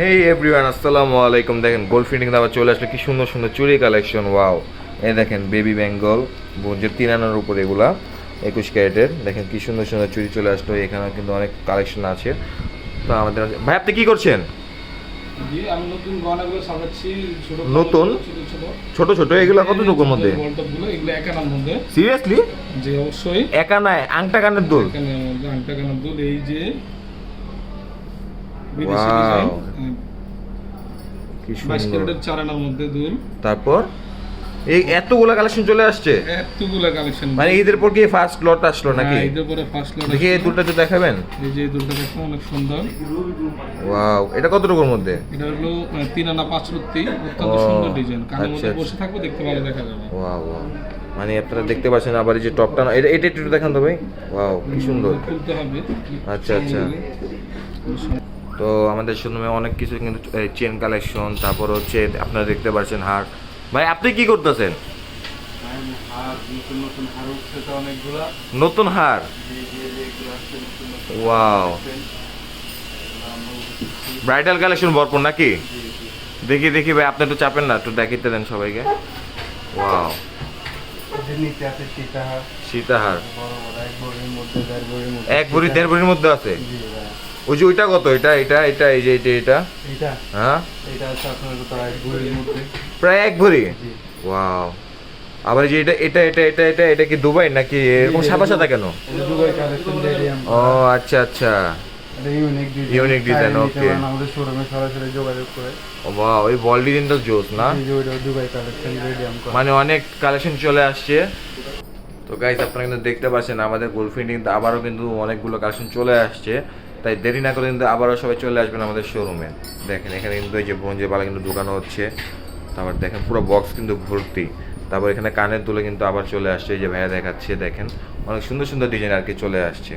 হেই everyone আসসালামু আলাইকুম দেখেন গোল্ড ফিটিং আবার চলে আসলে। কি সুন্দর সুন্দর চুড়ি কালেকশন ওয়াও এই দেখেন বেবি বেঙ্গল যে তিন আনার উপর এগুলা একুশ ক্যারেটের। দেখেন কি সুন্দর সুন্দর চুরি চলে আসলো। এখানেও কিন্তু অনেক কালেকশন আছে। তো আমাদের ভাই আপনি কি করছেন? নতুন ছোট? ছোট এগুলো এগুলো একানার মধ্যে। সিরিয়াসলি যে অবশ্যই। একা নাই আংটা কানের দোল? আংটা কানার দুল এই যে বিদেশি ডিজাইন বাইশ ক্যারেটের চার আনার মধ্যে দুল তারপর? এই এতগুলো কালেকশন চলে আসছে? এতগুলো কালেকশন মানে ঈদের পর কি ফার্স্ট লট আসলো নাকি? এদের পরে ফার্স্ট লট দেখি এই দুলটা একটু দেখাবেন। এই যে দুলটা অনেক সুন্দর। ওয়াও এটা কতটুকুর মধ্যে? এটা হলো আহ, তিন আনা পাঁচ রত্তি অত্যন্ত ও, সুন্দর ডিজাইন কানের মধ্যে আচ্ছা, বসে থাকবে দেখতে ভালো দেখা যাবে। ওয়াও ওয়াও মানে আপনারা দেখতে পাচ্ছেন আবার এই যে টপটা না এটা এটা একটু দেখান তো ভাই। ওয়াও কি সুন্দর। খুলতে হবে। আচ্ছা আচ্ছা। তো আমাদের শোরুমে অনেক কিছু কিন্তু চেন কালেকশন তারপর হচ্ছে আপনারা দেখতে পাচ্ছেন হার। ভাই আপনি কি করতেছেন? নতুন হার ওয়াও। ব্রাইডাল কালেকশন ভরপুর নাকি? দেখি দেখি ভাই আপনি একটু চাপেন না একটু দেখিতে দেন সবাইকে। ওয়াও। সীতাহার। এক বড়ির দেড় বড়ির মধ্যে ভরি দেড় ভরির মধ্যে আছে। ওই যে ওইটা কত? এটা এটা এটা এই যে এটা এটা এইটা। হ্যাঁ? এইটা আছে আপনার কত এক মধ্যে। প্রায় এক ভরি? ওয়াও। আবার যে এটা এটা এটা এটা এটা এটা কি দুবাই নাকি এরকম সাদা সাদা কেন? দুবাই কালেকশন ও আচ্ছা আচ্ছা। ইউনিক ডিজাইন আমাদের শোরুমে সরাসরি যোগাযোগ করে। ওয়াও ওই বল ডিজাইনটা জোস না? দুবাই কালেকশন মানে অনেক কালেকশন চলে আসছে। তো গাইস আপনারা কিন্তু দেখতে পাচ্ছেন আমাদের ফিন্ডিং আবারও কিন্তু অনেকগুলো কালেকশন চলে আসছে। তাই দেরি না করে কিন্তু আবারও সবাই চলে আসবেন আমাদের শোরুমে দেখেন, এখানে কিন্তু যে ব্রঞ্জের বালা কিন্তু ঢুকানো হচ্ছে, তারপর দেখেন পুরো বক্স কিন্তু ভর্তি। তারপর এখানে কানের দুলে কিন্তু আবার চলে আসছে যে ভাইয়া দেখাচ্ছে, দেখেন। অনেক সুন্দর সুন্দর ডিজাইন আর কি চলে আসছে।